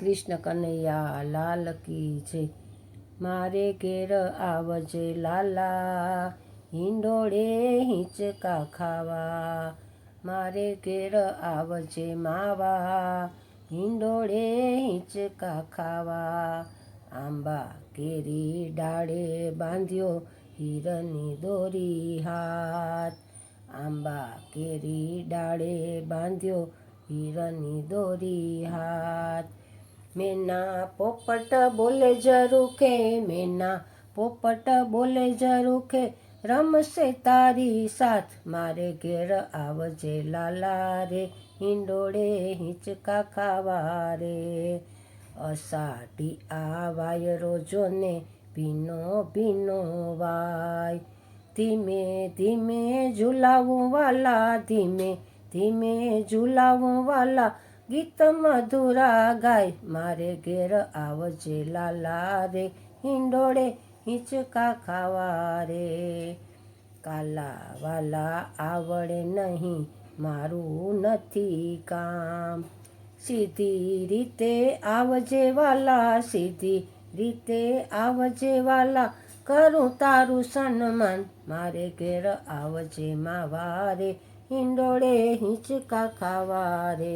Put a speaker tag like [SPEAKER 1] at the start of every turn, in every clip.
[SPEAKER 1] કૃષ્ણ કનૈયા, લાલ કી છે મારે ઘેર આવજે લાલા, હિંડોળે હિંચકા ખાવા. મારે ઘેર આવજે માવા, હિંડોળે હિંચકા ખાવા. આંબા કેરી ડાળે બાંધ્યો, હિરની દોરી હાથ. આંબા કેરી ડાળે બાંધ્યો, હિરની દોરી હાથ. મેના પોપટ બોલે જરૂખે મેના પોપટ બોલે જરૂખે રમશે તારી સાથ, મારે ઘેર આવજે લાલા રે, હિંડોળે હિંચકા ખાવા રે. અષાઢી આવાય રોજોને ભીનો ભીનો વાય. ધીમે ધીમે ઝુલાવું વાલા, ધીમે ધીમે ઝુલાવું વાલા ગીત મધુરા ગાય, મારે ઘેર આવજે લાલા રે, હિંડોળે હિંચકા ખાવા રે. કાલા વાલા આવડે નહીં, મારું નથી કામ. સીધી રીતે આવજે વાલા, સીધી રીતે આવજે વાલા, કરું તારું સન્માન, મારે ઘેર આવજે માવારે હિંડોળે હિંચકા ખાવા રે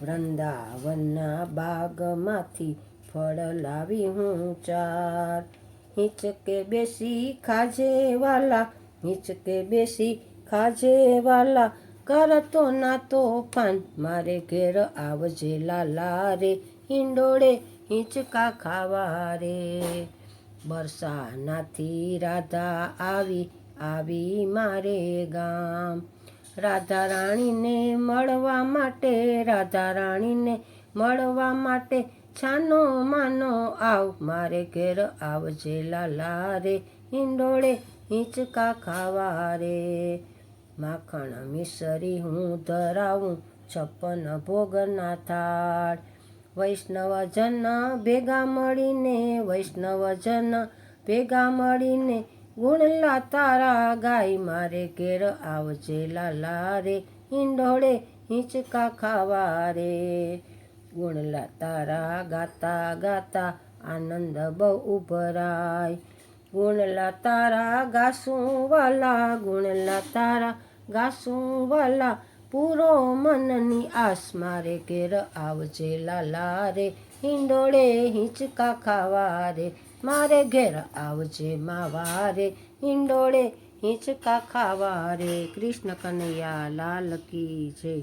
[SPEAKER 1] વૃંદાવનના બાગમાંથી ફળ લાવી હું ચાર હિંચકે બેસી ખાજે વાલા હિંચકે બેસી ખાજે વાલા કરતો ના તોફાન મારે ઘેર આવજે લાલા રે હિંડોળે હિંચકા ખાવા રે બરસાનાથી રાધા આવી આવી મારે ગામ. રાધા રાણીને મળવા માટે, રાધા રાણીને મળવા માટે છાનો માનો આવ. મારે ઘેર આવજે લાલા રે, હિંડોળે હિંચકા ખાવા રે. માખણ મિસરી હું ધરાવું, છપ્પન ભોગના થાળ. વૈષ્ણવજન ભેગા મળીને, વૈષ્ણવજન ભેગા મળીને ગુણલા તારા ગાય મારે ઘેર આવજે લાલા રે, હિંડોળે હિંચકા ખાવા રે. ગુણલા તારા ગાતા ગાતા આનંદ બહુ ઉભરાય. ગુણલા તારા ગાસું વાલા ગુણલા તારા ગાસું વાલા પૂરો મનની આસ મારે ઘેર આવજે લાલા રે. હિંડોળે હિંચકા ખાવા રે મારે ઘેર આવજે માવા રે હિંડોળે હિંચકા ખાવા રે કૃષ્ણ કનૈયા લાલ કી જય.